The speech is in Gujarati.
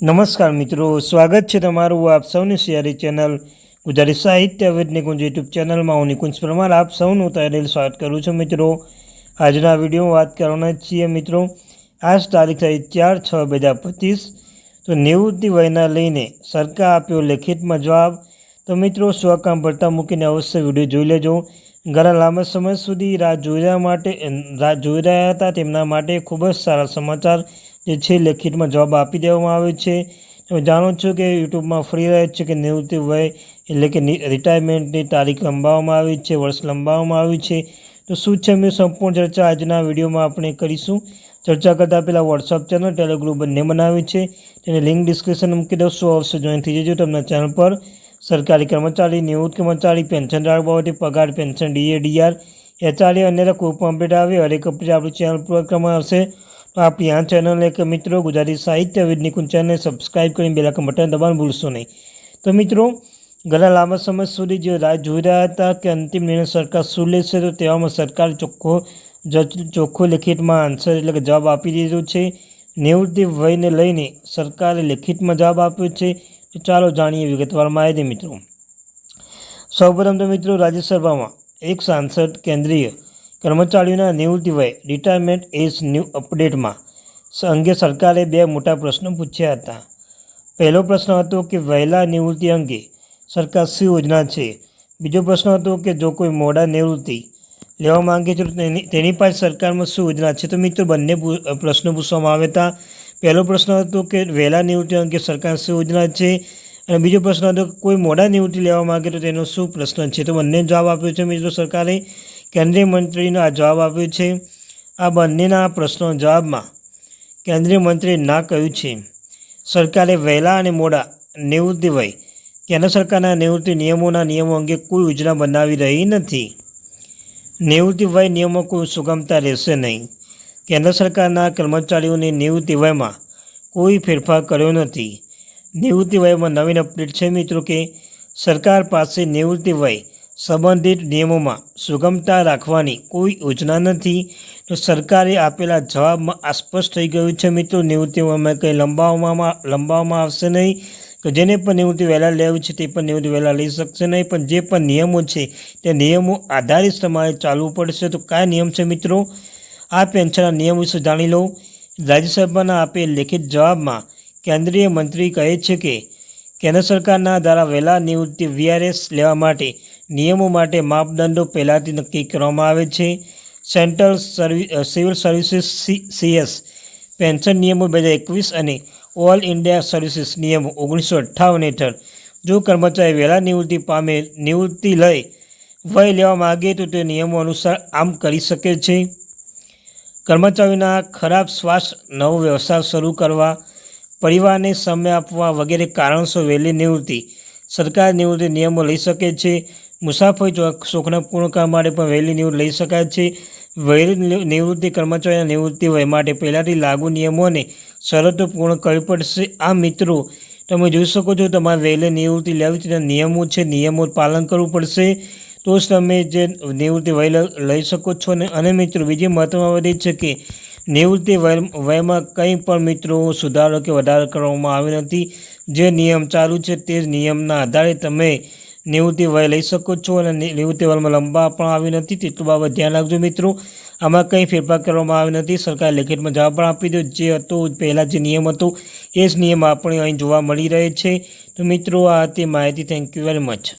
નમસ્કાર મિત્રો, સ્વાગત છે તમારું આપ સૌની સિયારી ચેનલ ગુજરાતી સાહિત્ય વિદ નિકુંજ યુટ્યુબ ચેનલમાં. હું નિકુંજ પરમાર, આપ સૌનું તૈયારી સ્વાગત કરું છું મિત્રો. આજના વિડીયોમાં વાત કરવાના છીએ મિત્રો. આજ તારીખ થઈ ચાર છ બે હજાર પચીસ. તો નિવૃત્તિ વયના લઈને સરકાર આપ્યો લેખિતમાં જવાબ. તો મિત્રો, સ્વકામ ભરતા મૂકીને અવશ્ય વીડિયો જોઈ લેજો. ઘણા લાંબા સમય સુધી રાહ જોઈ રહ્યા માટે, રાહ જોઈ રહ્યા હતા તેમના માટે ખૂબ જ સારા સમાચાર. જે છે લેખિતમાં જવાબ આપી દેવામાં આવે છે. તમે જાણો છો કે યુટ્યુબમાં ફ્રી રહે છે કે નિવૃત્તિ વય એટલે કે રિટાયરમેન્ટની તારીખ લંબાવવામાં આવી છે, વર્ષ લંબાવવામાં આવી છે. તો શું છે મેં સંપૂર્ણ ચર્ચા? આજના વિડીયોમાં આપણે કરીશું. ચર્ચા કરતાં પહેલાં વોટ્સઅપ ચેનલ ટેલિગ્રુપ બંને બનાવી છે. તેની લિંક ડિસ્ક્રિપ્શન મૂકી દઉં અવશ્ય જોઈન થઈ જજો તમને ચેનલ પર. સરકારી કર્મચારી, નિવૃત્ત કર્મચારી, પેન્શન ધારક બાબતે પગાર, પેન્શન, ડીએ, ડીઆર એચઆરએ અને કોઈપણ અપડેટ આવે, હરેક અપડેટ આપણી ચેનલ પર કરવામાં આવશે. તો આપણી આ ચેનલ એક મિત્રો ગુજરાતી સાહિત્ય વિદ નિકુંજ ચેનલને સબસ્ક્રાઈબ કરીને બેલાકન બટન દબાણ ભૂલશો નહીં. તો મિત્રો, ઘણા લાંબા સમય સુધી જે રાહ જોઈ રહ્યા હતા કે અંતિમ નિર્ણય સરકાર શું લેશે, તો તેવામાં સરકાર ચોખ્ખો ચોખ્ખો લેખિતમાં આન્સર એટલે કે જવાબ આપી દીધો છે. નિવૃત્તિ વયને લઈને સરકારે લેખિતમાં જવાબ આપ્યો છે. ચાલો જાણીએ વિગતવાર માહિતી મિત્રો. સૌપ્રથમ તો મિત્રો રાજ્યસભામાં એક સાંસદ કેન્દ્રીય કર્મચારીઓના નિવૃત્તિ વય રિટાયરમેન્ટ એજ ન્યૂ અપડેટમાં અંગે સરકારે બે મોટા પ્રશ્નો પૂછ્યા હતા. પહેલો પ્રશ્ન હતો કે વહેલા નિવૃત્તિ અંગે સરકાર શું યોજના છે? બીજો પ્રશ્ન હતો કે જો કોઈ મોડા નિવૃત્તિ લેવા માંગે છે તેની પાસે સરકારમાં શું યોજના છે? તો મિત્રો, બંને પ્રશ્નો પૂછવામાં આવ્યા હતા. પહેલો પ્રશ્ન હતો કે વહેલા નિવૃત્તિ અંગે સરકાર શું યોજના છે? અને બીજો પ્રશ્ન હતો કોઈ મોડા નિવૃત્તિ લેવા માગે તો તેનો શું પ્રશ્ન છે? તો બંને જવાબ આપ્યો છે મિત્રો સરકારે. કેન્દ્રીય મંત્રીનો આ જવાબ આપ્યો છે. આ બંનેના પ્રશ્નો જવાબમાં કેન્દ્રીય મંત્રીએ ના કહ્યું છે. સરકારે વહેલા અને મોડા નિવૃત્તિ વય કેન્દ્ર સરકારના નિવૃત્તિ નિયમોના નિયમો અંગે કોઈ યોજના બનાવી રહી નથી. નિવૃત્તિ વય નિયમો કોઈ સુગમતા રહેશે નહીં. કેન્દ્ર સરકારના કર્મચારીઓની નિવૃત્તિ વયમાં કોઈ ફેરફાર કર્યો નથી. નિવૃત્તિ વયમાં નવીન અપડેટ છે મિત્રો કે સરકાર પાસે નિવૃત્તિ વય સંબંધિત નિયમોમાં સુગમતા રાખવાની કોઈ યોજના નથી. તો સરકારે આપેલા જવાબમાં આ સ્પષ્ટ થઈ ગયું છે મિત્રો. નિવૃત્તિ વયમાં કંઈ લંબાવવામાં લંબાવવામાં આવશે નહીં. કે જેને પણ નિવૃત્તિ વહેલા લેવી છે તે પણ નિવૃત્તિ વહેલા લઈ શકશે નહીં. પણ જે પણ નિયમો છે તે નિયમો આધારિત તમારે ચાલવું પડશે. તો કયા નિયમ છે મિત્રો? આ પેન્શનના નિયમ વિશે જાણી લો. રાજ્યસભાના આપેલ લેખિત જવાબમાં કેન્દ્રીય મંત્રી કહે છે કે, કેન્દ્ર સરકારના દ્વારા વહેલા નિવૃત્તિ વીઆરએસ લેવા માટે નિયમો માટે માપદંડો પહેલાંથી નક્કી કરવામાં આવે છે. Central service civil services CS pension નિયમો બે હજાર એકવીસ અને ઓલ ઇન્ડિયા સર્વિસીસ નિયમો ઓગણીસો અઠ્ઠાવન હેઠળ જો કર્મચારી વહેલા નિવૃત્તિ પામે, નિવૃત્તિ લઈ વય લેવા માગે તો તે નિયમો અનુસાર આમ કરી શકે છે. કર્મચારીના ખરાબ શ્વાસ નવો વ્યવસાય શરૂ કરવા, પરિવારને સમય આપવા વગેરે કારણસર વહેલી નિવૃત્તિ, સરકાર નિવૃત્તિ નિયમો લઈ શકે છે. મુસાફરી શોખના પૂર્ણ કરવા માટે પણ વહેલી નિવૃત્તિ લઈ શકાય છે. વહેલી નિવૃત્તિ કર્મચારીના નિવૃત્તિ વય માટે પહેલાંથી લાગુ નિયમોને શરતો પૂર્ણ કરવી પડશે. આ મિત્રો, તમે જોઈ શકો છો તમારે વહેલી નિવૃત્તિ લેવી છે નિયમો છે નિયમો પાલન કરવું પડશે. તો જ તમે જે નિવૃત્તિ વય લઈ શકો છો. ને અને મિત્રો, બીજી મહત્વમાં વધી છે કે નિવૃત્તિ વય, વયમાં કંઈ પણ મિત્રો સુધારો કે વધારો કરવામાં આવ્યો નથી. જે નિયમ ચાલુ છે, તે જ નિયમના આધારે તમે નિવૃત્તિ વય લઈ શકો છો અને નિવૃત્તિ વયમાં લંબા પણ આવી નથી. તેટલું બાબત ધ્યાન રાખજો મિત્રો. આમાં કંઈ ફેરફાર કરવામાં આવ્યો નથી. સરકારે લેખિતમાં જવાબ પણ આપી દો જે હતો પહેલાં જે નિયમ હતો, એ જ નિયમ આપણે અહીં જોવા મળી રહે છે. તો મિત્રો, આ હતી માહિતી. Thank you very much